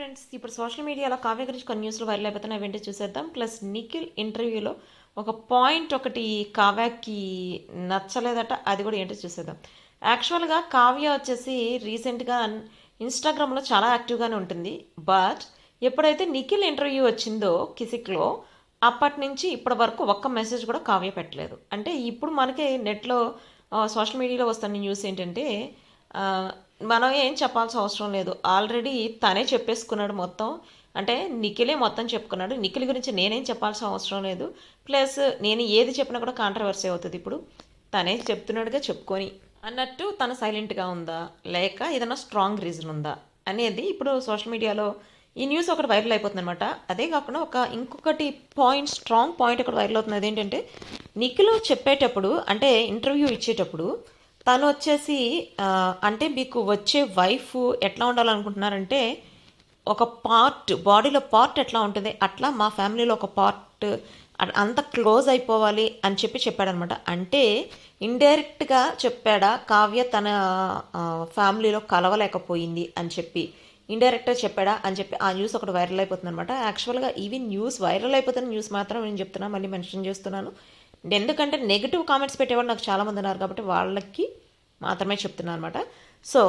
Friends ఇప్పుడు social మీడియాలో కావ్య గురించి కొన్ని న్యూస్లు వైరల్ అయిపోతున్నాయి ఏంటో చూసేద్దాం. ప్లస్ నిఖిల్ ఇంటర్వ్యూలో ఒక పాయింట్ ఒకటి కావ్యకి నచ్చలేదట అది కూడా ఏంటో చూసేద్దాం. యాక్చువల్గా కావ్య వచ్చేసి రీసెంట్గా ఇన్స్టాగ్రామ్లో చాలా యాక్టివ్గానే ఉంటుంది. బట్ ఎప్పుడైతే నిఖిల్ ఇంటర్వ్యూ వచ్చిందో కిసిక్లో అప్పటి నుంచి ఇప్పటి వరకు ఒక్క మెసేజ్ కూడా కావ్య పెట్టలేదు. అంటే ఇప్పుడు మనకి నెట్లో సోషల్ మీడియాలో వస్తున్న న్యూస్ ఏంటంటే మనం ఏం చెప్పాల్సిన అవసరం లేదు. ఆల్రెడీ తనే చెప్పేసుకున్నాడు మొత్తం. అంటే నిఖిలే మొత్తం చెప్పుకున్నాడు. నిఖిల్ గురించి నేనేం చెప్పాల్సిన అవసరం లేదు. ప్లస్ నేను ఏది చెప్పినా కూడా కాంట్రవర్సీ అవుతుంది ఇప్పుడు. తనే చెప్తున్నాడుగా చెప్పుకొని. అన్నట్టు తను సైలెంట్గా ఉందా? లేక ఏదైనా స్ట్రాంగ్ రీజన్ ఉందా? అనేది ఇప్పుడు సోషల్ మీడియాలో ఈ న్యూస్ ఒకటి వైరల్ అయిపోతుంది అనమాట అదే కాకుండా ఒక ఇంకొకటి పాయింట్ స్ట్రాంగ్ పాయింట్ ఒకటి వైరల్ అవుతుంది. అదేంటంటే నిఖిల్ చెప్పేటప్పుడు అంటే ఇంటర్వ్యూ ఇచ్చేటప్పుడు తను వచ్చేసి అంటే మీకు వచ్చే వైఫ్ ఎట్లా ఉండాలనుకుంటున్నారంటే ఒక పార్ట్ బాడీలో పార్ట్ ఎట్లా ఉంటుంది అట్లా మా ఫ్యామిలీలో ఒక పార్ట్ అంత క్లోజ్ అయిపోవాలి అని చెప్పి చెప్పాడనమాట. అంటే ఇండైరెక్ట్గా చెప్పాడా కావ్య తన ఫ్యామిలీలో కలవలేకపోయింది అని చెప్పి. ఇండైరెక్ట్గా చెప్పాడా అని చెప్పి ఆ న్యూస్ ఒకటి వైరల్ అయిపోతుంది అనమాట యాక్చువల్గా ఇవి న్యూస్ వైరల్ అయిపోతున్న న్యూస్ మాత్రం నేను చెప్తున్నా మళ్ళీ మెన్షన్ చేస్తున్నాను. ఎందుకంటే నెగిటివ్ కామెంట్స్ పెట్టేవాళ్ళు నాకు చాలామంది ఉన్నారు కాబట్టి వాళ్ళకి మాత్రమే చెప్తున్నాను అనమాట సో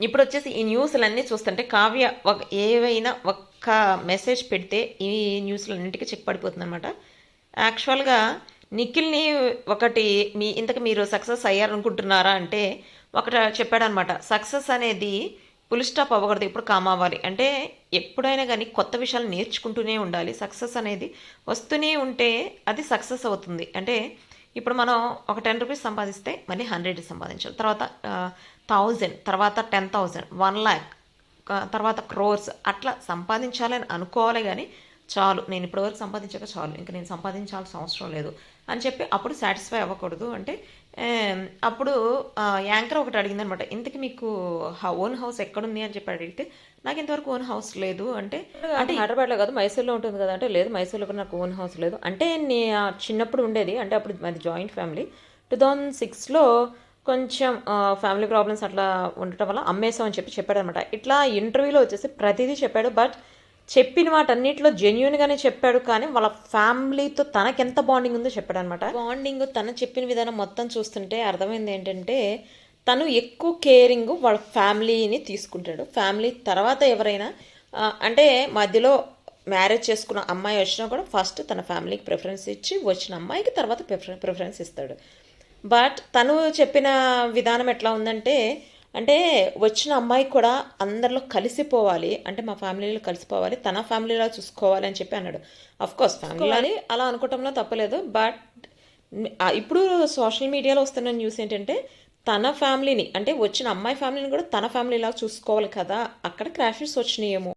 ఇప్పుడు వచ్చేసి ఈ న్యూస్లన్నీ చూస్తుంటే కావ్య ఒక ఏవైనా ఒక్క మెసేజ్ పెడితే ఈ న్యూస్లన్నింటికి చెక్ పడిపోతుంది అనమాట యాక్చువల్గా నిఖిల్ని ఒకటి మీ ఇంతకు మీరు సక్సెస్ అయ్యారనుకుంటున్నారా అంటే ఒకటి చెప్పాడనమాట సక్సెస్ అనేది ఫుల్ స్టాప్ అవ్వకూడదు ఇప్పుడు కామ్ అవ్వాలి. అంటే ఎప్పుడైనా కానీ కొత్త విషయాలు నేర్చుకుంటూనే ఉండాలి. సక్సెస్ అనేది వస్తూనే ఉంటే అది సక్సెస్ అవుతుంది. అంటే ఇప్పుడు మనం ఒక టెన్ రూపీస్ సంపాదిస్తే మళ్ళీ హండ్రెడ్ సంపాదించాలి. తర్వాత థౌజండ్ తర్వాత టెన్ థౌజండ్ వన్ ల్యాక్ తర్వాత క్రోర్స్ అట్లా సంపాదించాలని అనుకోవాలి కానీ చాలు నేను ఇప్పటివరకు సంపాదించాక చాలు ఇంకా నేను సంపాదించాల్సిన అవసరం లేదు అని చెప్పి అప్పుడు సాటిస్ఫై అవ్వకూడదు. అంటే అప్పుడు యాంకర్ ఒకటి అడిగిందనమాట ఇంతకు మీకు ఓన్ హౌస్ ఎక్కడుంది? అని చెప్పి అడిగితే నాకు ఇంతవరకు ఓన్ హౌస్ లేదు. అంటే అంటే హైదరాబాద్లో కాదు మైసూర్లో ఉంటుంది కదా అంటే లేదు మైసూర్లో కూడా నాకు ఓన్ హౌస్ లేదు. అంటే నే ఆ చిన్నప్పుడు ఉండేది అంటే అప్పుడు మాది జాయింట్ ఫ్యామిలీ. టూ థౌజండ్ సిక్స్లో కొంచెం ఫ్యామిలీ ప్రాబ్లమ్స్ అట్లా ఉండటం వల్ల అమ్మేసాం అని చెప్పి చెప్పాడు అనమాట ఇట్లా ఇంటర్వ్యూలో వచ్చేసి ప్రతిదీ చెప్పాడు బట్ చెప్పిన వాటన్నిటిలో జెన్యున్ గానే చెప్పాడు కానీ వాళ్ళ ఫ్యామిలీతో తనకెంత ఎంత బాండింగ్ ఉందో చెప్పాడు అనమాట బాండింగ్ తను చెప్పిన విధానం మొత్తం చూస్తుంటే అర్థమైంది ఏంటంటే తను ఎక్కువ కేరింగ్ వాళ్ళ ఫ్యామిలీని తీసుకుంటాడు. ఫ్యామిలీ తర్వాత ఎవరైనా అంటే మధ్యలో మ్యారేజ్ చేసుకున్న అమ్మాయి వచ్చినా కూడా ఫస్ట్ తన ఫ్యామిలీకి ప్రిఫరెన్స్ ఇచ్చి వచ్చిన అమ్మాయికి తర్వాత ప్రిఫరెన్స్ ఇస్తాడు. బట్ తను చెప్పిన విధానం ఎట్లా ఉందంటే అంటే వచ్చిన అమ్మాయి కూడా అందరిలో కలిసిపోవాలి. అంటే మా ఫ్యామిలీలో కలిసిపోవాలి. తన ఫ్యామిలీలో చూసుకోవాలి అని చెప్పి అన్నాడు. కోర్స్ ఫ్యామిలీ అని అలా అనుకోవటంలో తప్పలేదు. బట్ ఇప్పుడు సోషల్ మీడియాలో వస్తున్న న్యూస్ ఏంటంటే తన ఫ్యామిలీని అంటే వచ్చిన అమ్మాయి ఫ్యామిలీని కూడా తన ఫ్యామిలీలా చూసుకోవాలి కదా. అక్కడ క్రాషెస్ వచ్చినాయేమో.